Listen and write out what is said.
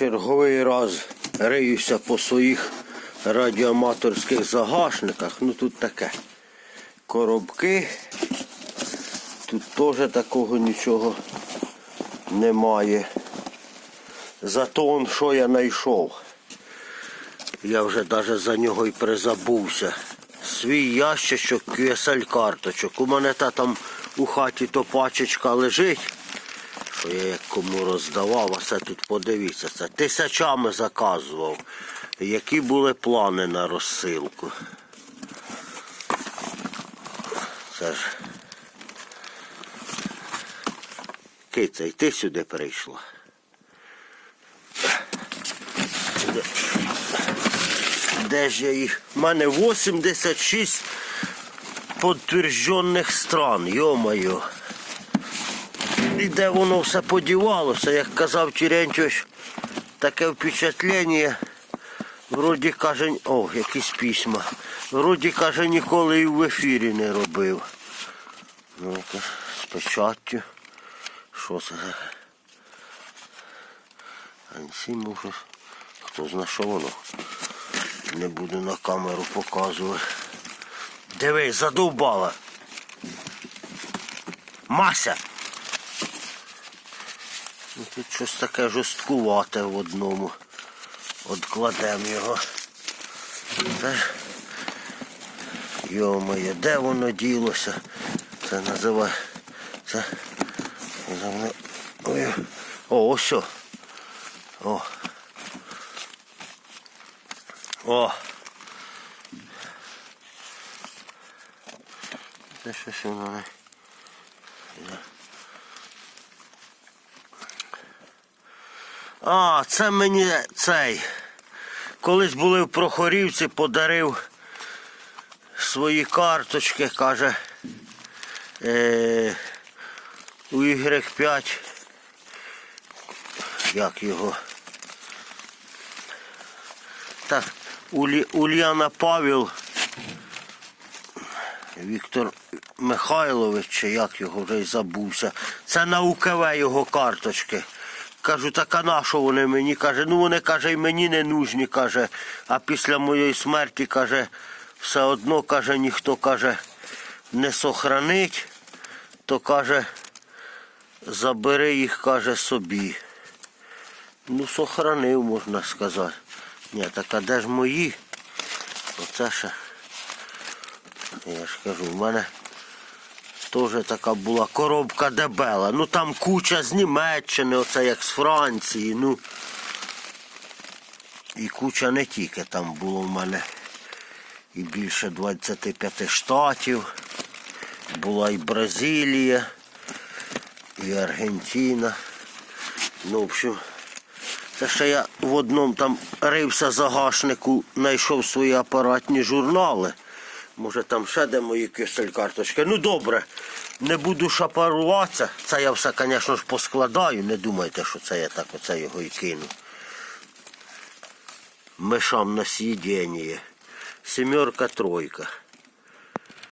Черговий раз риюся по своїх радіоаматорських загашниках. Ну тут таке. Коробки. Тут теж такого нічого немає. Зато он що я знайшов. Я вже навіть за нього і призабувся. Свій ящичок QSL карточок. У мене та там у хаті то пачечка лежить. Я кому роздавав, а це тут подивіться, це тисячами заказував. Які були плани на розсилку. Це ж. Киця, й ти сюди прийшла. Де, ж я їх? У мене 86 підтверджених стран, йо-моє. І де воно все подівалося, як казав Терентьович, таке впечатлення. Вроді каже, о, якісь письма. Вроді каже, ніколи і в ефірі не робив. Ну, це з печаттю. Що це? за- Ансі може. Хто зна, що воно. Не буду на камеру показувати. Дивись, задовбала. Мася. Ну, Тут щось таке жорсткувате в одному. Откладемо його. Йо-моє, де воно ділося? Це називає. Це. Ой. О, ось. О. О. Це щось воно не. А, це мені цей. Колись були в Прохорівці, подарив свої карточки, каже. Е, у Y5. Як його? Так, Ульяна Павел. Віктор Михайлович, чи як його вже й забувся. Це на УКВ його карточки. Кажу, так а на що вони мені? Каже, ну вони каже, і мені не нужні, каже, а після моєї смерті, каже, все одно, каже, ніхто каже, не сохранить, то каже, забери їх, каже, собі. Ну, сохранив, можна сказати. Ні, так а де ж мої? Оце ще. Я ж кажу, в мене теж така була коробка дебела. Ну там куча з Німеччини, оце як з Франції. Ну. І куча не тільки там було в мене. І більше 25 штатів. Була і Бразилія, і Аргентина. Ну, в общем, це ще я в одному там рився загашнику, знайшов свої апаратні журнали. Може там ще де мої кисель карточки. Ну добре, не буду шапаруватися. Це я все, звісно ж, поскладаю. Не думайте, що це я так оце його і кину. Мишам на съедение. Семерка, тройка.